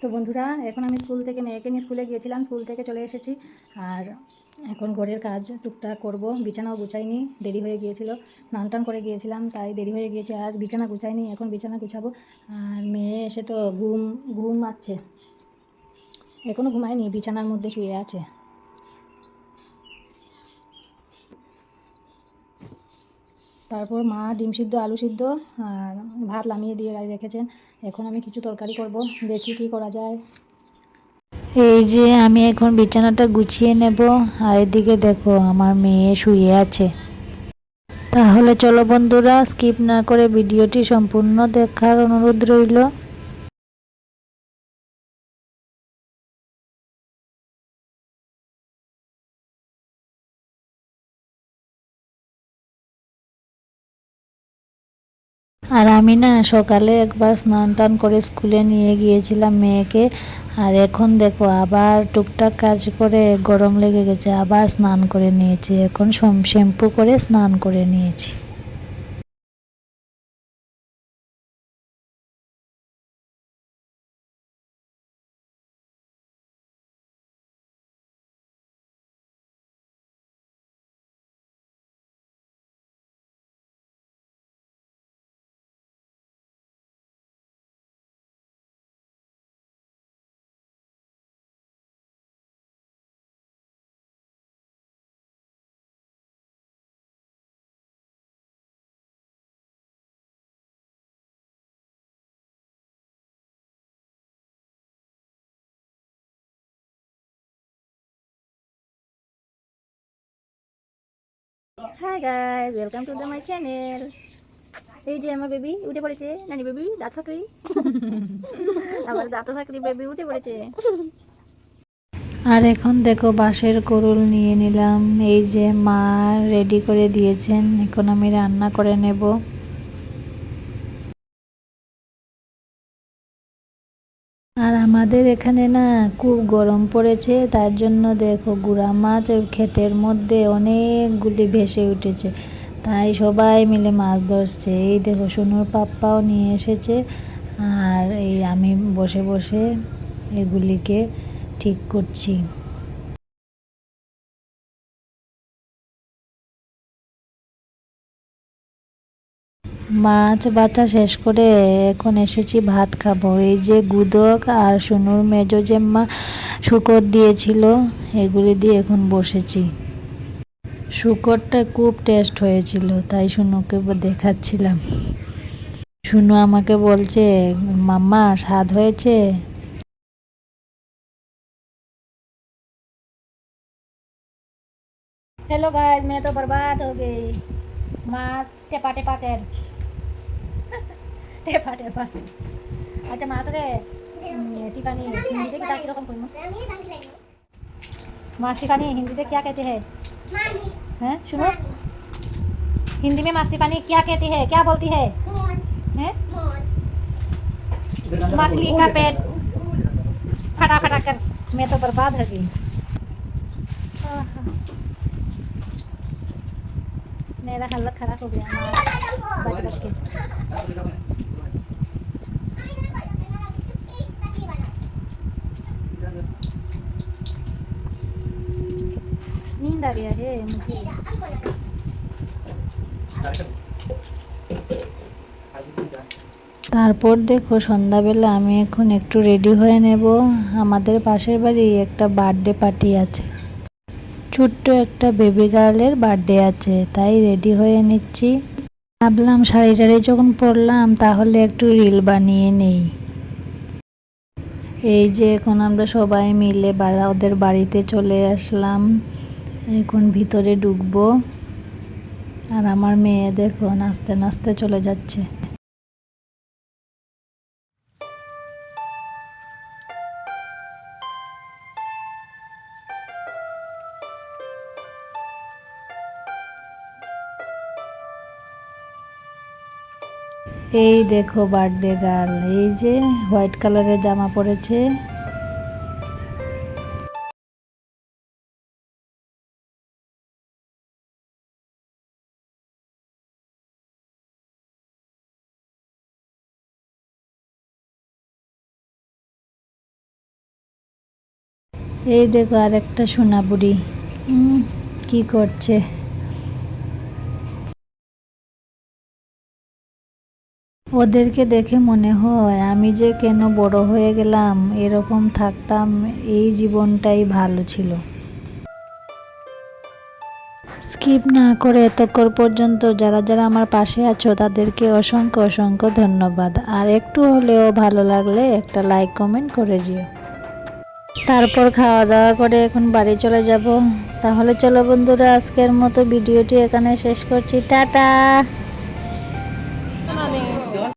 তো বন্ধুরা, এখন আমি স্কুল থেকে, মেয়েকে নিয়ে স্কুলে গিয়েছিলাম, স্কুল থেকে চলে এসেছি। আর এখন ঘরের কাজ টুকটাক করব, বিছানাও গুছাইনি, দেরি হয়ে গিয়েছিল। স্নান টান করে গিয়েছিলাম, তাই দেরি হয়ে গিয়েছে, আজ বিছানা গুছাইনি, এখন বিছানা গুছাবো। আর মেয়ে এসে তো ঘুম ঘুম আছে এখনও ঘুমায়নি, বিছানার মধ্যে শুয়ে আছে। তারপর মা ডিম সিদ্ধ, আলু সিদ্ধ আর ভাত নামিয়ে দিয়ে রেখেছেন। এখন আমি কিছু তরকারি করব, দেখি কি করা যায়। এই যে আমি এখন বিছানাটা গুছিয়ে নেব, আর এদিকে দেখো আমার মেয়ে শুয়ে আছে। তাহলে চলো বন্ধুরা, স্কিপ না করে ভিডিওটি সম্পূর্ণ দেখার অনুরোধ রইল। আর আমি না সকালে একবার স্নান টান করে স্কুলে নিয়ে গিয়েছিলাম মেয়েকে। আর এখন দেখো, আবার টুকটাক কাজ করে গরম লেগে গেছে, আবার স্নান করে নিয়েছি। এখন শ্যাম্পু করে স্নান করে নিয়েছি। Hi guys welcome to the my channel এই যে আমার বেবি উঠে পড়েছে। নানি বেবি দাঁত ফাঁকরি আমার দাঁত ফাঁকরি বেবি উঠে পড়েছে। আর এখন দেখো বাঁশের করুল নিয়ে নিলাম। এই যে মা রেডি করে দিয়েছেন। এখন আমি রান্না করে নেব। আমাদের এখানে না খুব গরম পড়েছে, তার জন্য দেখো গুড়া মাছ ক্ষেতের মধ্যে অনেকগুলি ভেসে উঠেছে। তাই সবাই মিলে মাছ ধরছে। এই দেখো সোনুর পাপ্পাও নিয়ে এসেছে আর এই আমি বসে বসে এগুলিকে ঠিক করছি। মাছ বাছা শেষ করে এখন এসেছি ভাত খাবো এই যে গুদক আর সোনুর মেজো যে মা শুকর দিয়েছিল এগুলি দিয়ে এখন বসেছি শুকরটা খুব টেস্ট হয়েছিল তাই শুনুকে দেখাচ্ছিলাম শুনু আমাকে বলছে মাম্মা স্বাদ হয়েছে हेलो गाइस मैं तो बर्बाद हो गई মাছ টেপা টেপা তেল টেপা টেপা আচ্ছা মাছ রে টিপানি হিন্দিতে কি কিরকম কইম माछ टिपानी हिंदी में क्या कहते हैं हैं सुनो हिंदी में माछ टिपानी क्या कहती है क्या बोलती है हैं मछली का पेट फटा फटा कर मैं तो बर्बाद हो गई आहा। मेरा हालत खराब हो गया बच बच के नींद आ गया है मुझे তারপর দেখো সন্ধ্যাবেলা আমি এখন একটু রেডি হয়ে নেব আমাদের পাশের বাড়ি একটা বার্থডে পার্টি আছে ছোট্ট একটা বেবি গার্লের বার্থডে আছে তাই রেডি হয়ে নিচ্ছি ভাবলাম শাড়ি টাড়ি যখন পরলাম তাহলে একটু রিল বানিয়ে নেই এই যে এখন আমরা সবাই মিলে বা- ওদের বাড়িতে চলে আসলাম এখন ভিতরে ঢুকবো। আর আমার মেয়ে দেখো নাচতে নাচতে চলে যাচ্ছে। এই দেখো বার্থডে গার্ল এই যে হোয়াইট কালারের জামা পরেছে। এই দেখো আরেকটা সোনা বুড়ি। উম, কি করছে? ওদেরকে দেখে মনে হয় আমি যে কেন বড় হয়ে গেলাম এরকম থাকতাম এই জীবনটাই ভালো ছিল। স্কিপ না করে এতক্ষণ পর্যন্ত যারা যারা আমার পাশে আছো তাদেরকে অসংখ্য অসংখ্য ধন্যবাদ। আর একটু হলেও ভালো লাগলে একটা লাইক কমেন্ট করে যেও তারপর খাওয়া দাওয়া করে এখন বাড়ি চলে যাব। তাহলে চলো বন্ধুরা, আজকের মতো ভিডিওটি এখানে শেষ করছি। টাটা!